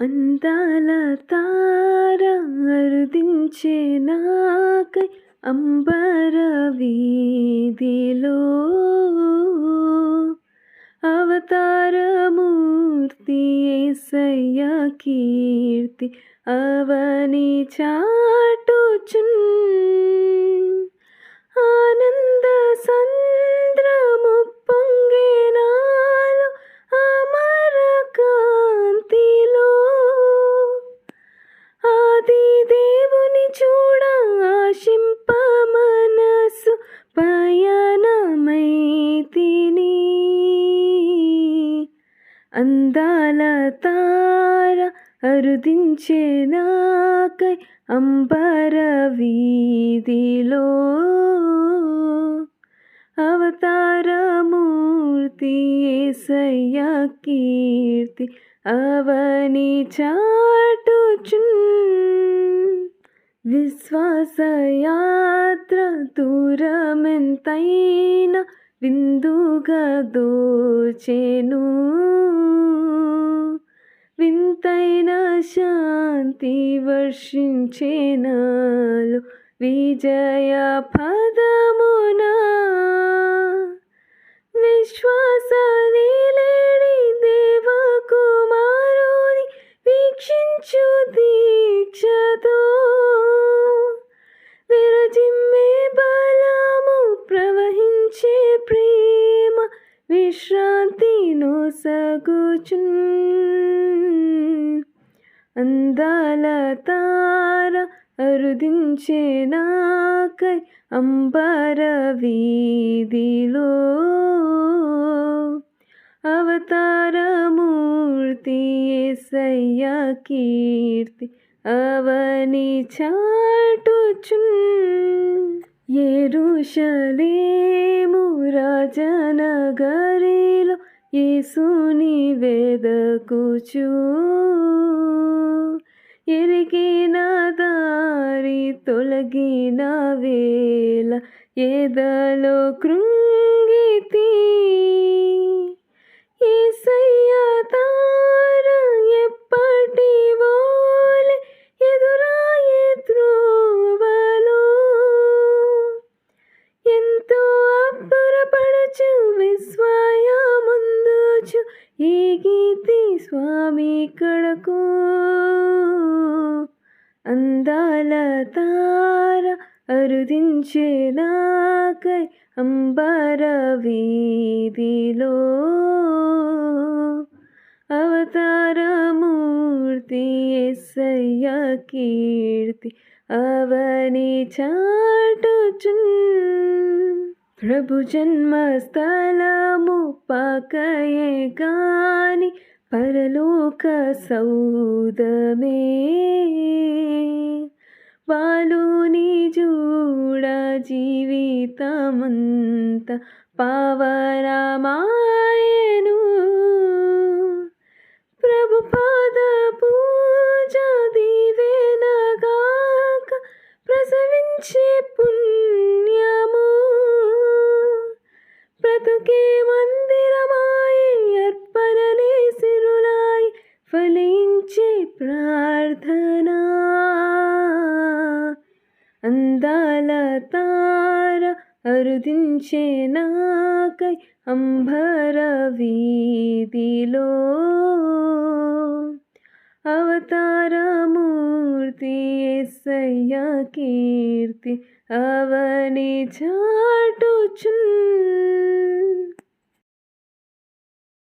అందాల తార అరుదించే నాకై అంబర వీధిలో అవతారమూర్తి ఏసయ్య కీర్తి అవని చాటుచున్ ఆనంద సన్ అందాల తార అరుదించే నాకై అంబర వీధిలో అవతారమూర్తి ఏసయ్య కీర్తి అవని చాటుచున్ విశ్వాసయాత్ర దూరమెంతైనా విందుగా దోచేను వింతైన శాంతి వర్షించేనాలు విజయ పదమునా. విశ్వాస నొసగుచున్ అందాల తార అరుదించే నాకై అంబర వీధిలో అవతారమూర్తి ఏసయ్య కీర్తి అవని చాటుచున్ ఎరుషలేము రాజనగరిలో యేసుని వెదకుచూ ఎరిగిన దారి తొలగిన వేళ ఏదలో కృంగితి. ఏసయ్య తార ఎప్పటి వోలె ఎదురాయే త్రోవలో ఎంతో అబ్బురపడుచు విస్మయముందుచు ఈ గీతి స్వామి కడకు. అందాల తార అరుదించే నాకై అంబర వీధిలో. అవతారమూర్తి ఎస్సయ్య కీర్తి అవని చాటుచున్. ప్రభు జన్మస్థలము పాకయే కాని పరలోక సౌదమే. బాలుని చూడ జీవితమంత పావనమాయను అందాల తార అరుదించే నాకై అంబర వీధిలో. అవతారమూర్తి ఎస్సయ్య కీర్తి అవని చాటుచున్.